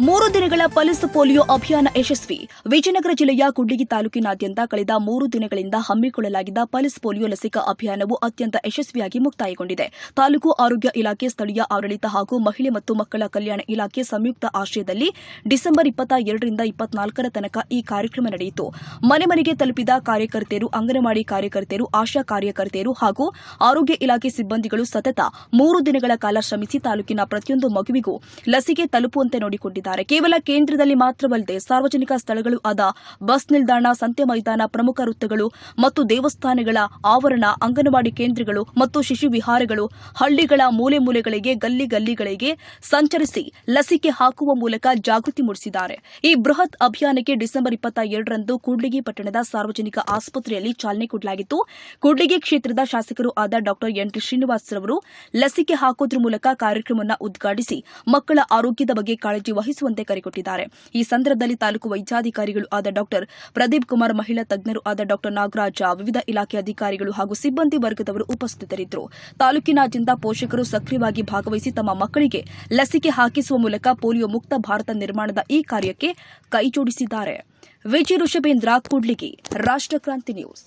ಮೂರು ದಿನಗಳ pulse polio ಅಭಿಯಾನ ಯಶಸ್ವಿ. ವಿಜಯನಗರ ಜಿಲ್ಲೆಯ ಕುಡ್ಲಿಗಿ ತಾಲೂಕಿನಾದ್ಯಂತ ಕಳೆದ ಮೂರು ದಿನಗಳಿಂದ ಹಮ್ಮಿಕೊಳ್ಳಲಾಗಿದ್ದ ಪಲ್ಸ್ ಪೋಲಿಯೋ ಲಸಿಕಾ ಅಭಿಯಾನವು ಅತ್ಯಂತ ಯಶಸ್ವಿಯಾಗಿ ಮುಕ್ತಾಯಗೊಂಡಿದೆ. ತಾಲೂಕು ಆರೋಗ್ಯ ಇಲಾಖೆ, ಸ್ಥಳೀಯ ಆಡಳಿತ ಹಾಗೂ ಮಹಿಳೆ ಮತ್ತು ಮಕ್ಕಳ ಕಲ್ಯಾಣ ಇಲಾಖೆ ಸಂಯುಕ್ತ ಆಶ್ರಯದಲ್ಲಿ ಡಿಸೆಂಬರ್ ಇಪ್ಪತ್ತ ಎರಡರಿಂದ ಇಪ್ಪತ್ನಾಲ್ಕರ ತನಕ ಈ ಕಾರ್ಯಕ್ರಮ ನಡೆಯಿತು. ಮನೆ ಮನೆಗೆ ತಲುಪಿದ ಕಾರ್ಯಕರ್ತೆಯರು, ಅಂಗನವಾಡಿ ಕಾರ್ಯಕರ್ತೆಯರು, ಆಶಾ ಕಾರ್ಯಕರ್ತೆಯರು ಹಾಗೂ ಆರೋಗ್ಯ ಇಲಾಖೆ ಸಿಬ್ಬಂದಿಗಳು ಸತತ ಮೂರು ದಿನಗಳ ಕಾಲ ಶ್ರಮಿಸಿ ತಾಲೂಕಿನ ಪ್ರತಿಯೊಂದು ಮಗುವಿಗೂ ಲಸಿಕೆ ತಲುಪುವಂತೆ ನೋಡಿಕೊಂಡಿದ್ದಾರೆ. ಕೇವಲ ಕೇಂದ್ರದಲ್ಲಿ ಮಾತ್ರವಲ್ಲದೆ ಸಾರ್ವಜನಿಕ ಸ್ಥಳಗಳು ಆದ ಬಸ್ ನಿಲ್ದಾಣ, ಸಂತೆ ಮೈದಾನ, ಪ್ರಮುಖ ವೃತ್ತಗಳು ಮತ್ತು ದೇವಸ್ಥಾನಗಳ ಆವರಣ, ಅಂಗನವಾಡಿ ಕೇಂದ್ರಗಳು ಮತ್ತು ಶಿಶು ವಿಹಾರಗಳು, ಹಳ್ಳಿಗಳ ಮೂಲೆ ಮೂಲೆಗಳಿಗೆ, ಗಲ್ಲಿ ಗಲ್ಲಿಗಳಿಗೆ ಸಂಚರಿಸಿ ಲಸಿಕೆ ಹಾಕುವ ಮೂಲಕ ಜಾಗೃತಿ ಮೂಡಿಸಿದ್ದಾರೆ. ಈ ಬೃಹತ್ ಅಭಿಯಾನಕ್ಕೆ ಡಿಸೆಂಬರ್ ಇಪ್ಪತ್ತ ಎರಡರಂದು ಕೂಡ್ಲಿಗಿ ಪಟ್ಟಣದ ಸಾರ್ವಜನಿಕ ಆಸ್ಪತ್ರೆಯಲ್ಲಿ ಚಾಲನೆ ಕೊಡಲಾಗಿತ್ತು. ಕೂಡ್ಲಿಗಿ ಕ್ಷೇತ್ರದ ಶಾಸಕರು ಆದ ಡಾ. ಎನ್. ಟಿ. ಶ್ರೀನಿವಾಸ್ ರವರು ಲಸಿಕೆ ಹಾಕೋದ್ರ ಮೂಲಕ ಕಾರ್ಯಕ್ರಮವನ್ನು ಉದ್ಘಾಟಿಸಿ ಮಕ್ಕಳ ಆರೋಗ್ಯದ ಬಗ್ಗೆ ಕಾಳಜಿ ವಹಿಸುವಂತೆ ಕರೆಕೊಟ್ಟಿದ್ದಾರೆ ಈ ಸಂದರ್ಭದಲ್ಲಿ ತಾಲೂಕು ವೈದ್ಯಾಧಿಕಾರಿಗಳು ಆದ ಡಾಕ್ಟರ್ ಪ್ರದೀಪ್ ಕುಮಾರ್, ಮಹಿಳಾ ತಜ್ಞರು ಆದ ಡಾಕ್ಟರ್ ನಾಗರಾಜ, ವಿವಿಧ ಇಲಾಖೆ ಅಧಿಕಾರಿಗಳು ಹಾಗೂ ಸಿಬ್ಬಂದಿ ವರ್ಗದವರು ಉಪಸ್ಥಿತರಿದ್ದರು. ತಾಲೂಕಿನಾದ್ಯಂತ ಪೋಷಕರು ಸಕ್ರಿಯವಾಗಿ ಭಾಗವಹಿಸಿ ತಮ್ಮ ಮಕ್ಕಳಿಗೆ ಲಸಿಕೆ ಹಾಕಿಸುವ ಮೂಲಕ ಪೋಲಿಯೋ ಮುಕ್ತ ಭಾರತ ನಿರ್ಮಾಣದ ಈ ಕಾರ್ಯಕ್ಕೆ ಕೈಜೋಡಿಸಿದ್ದಾರೆ. ವಿಜಯ ಋಷಭೇಂದ್ರ ಕೂಡ್ಲಿಗಿ ರಾಷ್ಟ್ರಕ್ರಾಂತಿ ನ್ಯೂಸ್.